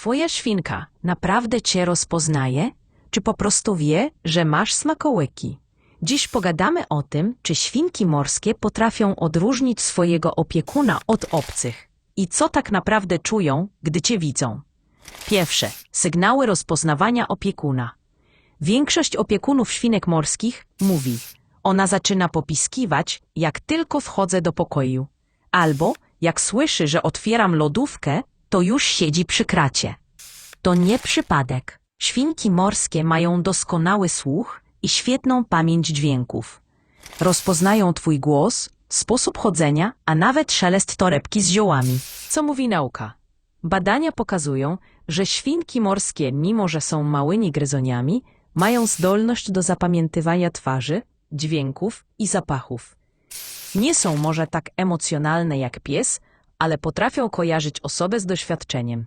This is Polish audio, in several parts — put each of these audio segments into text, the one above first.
twoja świnka naprawdę cię rozpoznaje, czy po prostu wie, że masz smakołyki? Dziś pogadamy o tym, czy świnki morskie potrafią odróżnić swojego opiekuna od obcych i co tak naprawdę czują, gdy cię widzą. Pierwsze, sygnały rozpoznawania opiekuna. Większość opiekunów świnek morskich mówi, ona zaczyna popiskiwać, jak tylko wchodzę do pokoju. Albo, jak słyszy, że otwieram lodówkę, to już siedzi przy kracie. To nie przypadek. Świnki morskie mają doskonały słuch i świetną pamięć dźwięków. Rozpoznają twój głos, sposób chodzenia, a nawet szelest torebki z ziołami. Co mówi nauka? Badania pokazują, że świnki morskie, mimo że są małymi gryzoniami, mają zdolność do zapamiętywania twarzy, dźwięków i zapachów. Nie są może tak emocjonalne jak pies, ale potrafią kojarzyć osobę z doświadczeniem.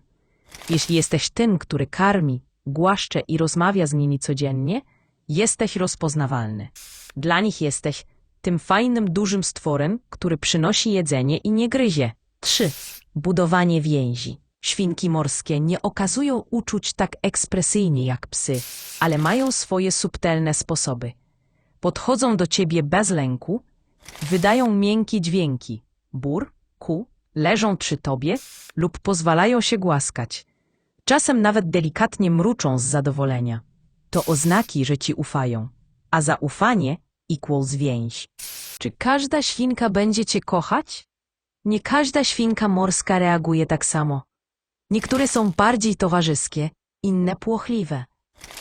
Jeśli jesteś tym, który karmi, głaszcze i rozmawia z nimi codziennie, jesteś rozpoznawalny. Dla nich jesteś tym fajnym, dużym stworem, który przynosi jedzenie i nie gryzie. 3. Budowanie więzi. Świnki morskie nie okazują uczuć tak ekspresyjnie jak psy, ale mają swoje subtelne sposoby. Podchodzą do ciebie bez lęku, wydają miękkie dźwięki, bur, ku, leżą przy tobie lub pozwalają się głaskać. Czasem nawet delikatnie mruczą z zadowolenia. To oznaki, że ci ufają, a zaufanie equals więź. Czy każda świnka będzie cię kochać? Nie każda świnka morska reaguje tak samo. Niektóre są bardziej towarzyskie, inne płochliwe.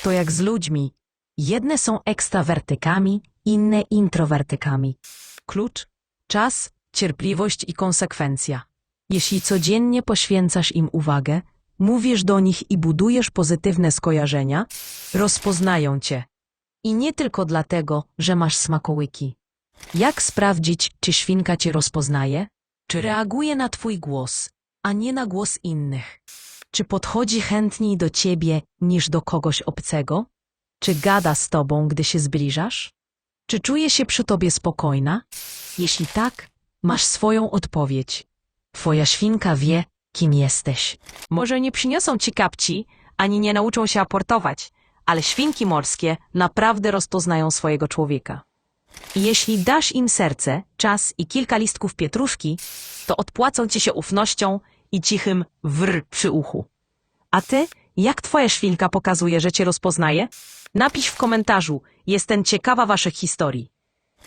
To jak z ludźmi. Jedne są ekstrawertykami, inne introwertykami. Klucz, czas, cierpliwość i konsekwencja. Jeśli codziennie poświęcasz im uwagę, mówisz do nich i budujesz pozytywne skojarzenia, rozpoznają cię. I nie tylko dlatego, że masz smakołyki. Jak sprawdzić, czy świnka cię rozpoznaje? Czy reaguje na twój głos, a nie na głos innych? Czy podchodzi chętniej do ciebie niż do kogoś obcego? Czy gada z tobą, gdy się zbliżasz? Czy czuje się przy tobie spokojna? Jeśli tak, masz swoją odpowiedź. Twoja świnka wie, kim jesteś. Może nie przyniosą ci kapci, ani nie nauczą się aportować, ale świnki morskie naprawdę rozpoznają swojego człowieka. Jeśli dasz im serce, czas i kilka listków pietruszki, to odpłacą ci się ufnością i cichym wr przy uchu. A ty, jak twoja świnka pokazuje, że cię rozpoznaje? Napisz w komentarzu, jestem ciekawa waszych historii.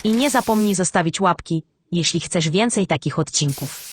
I nie zapomnij zostawić łapki, jeśli chcesz więcej takich odcinków.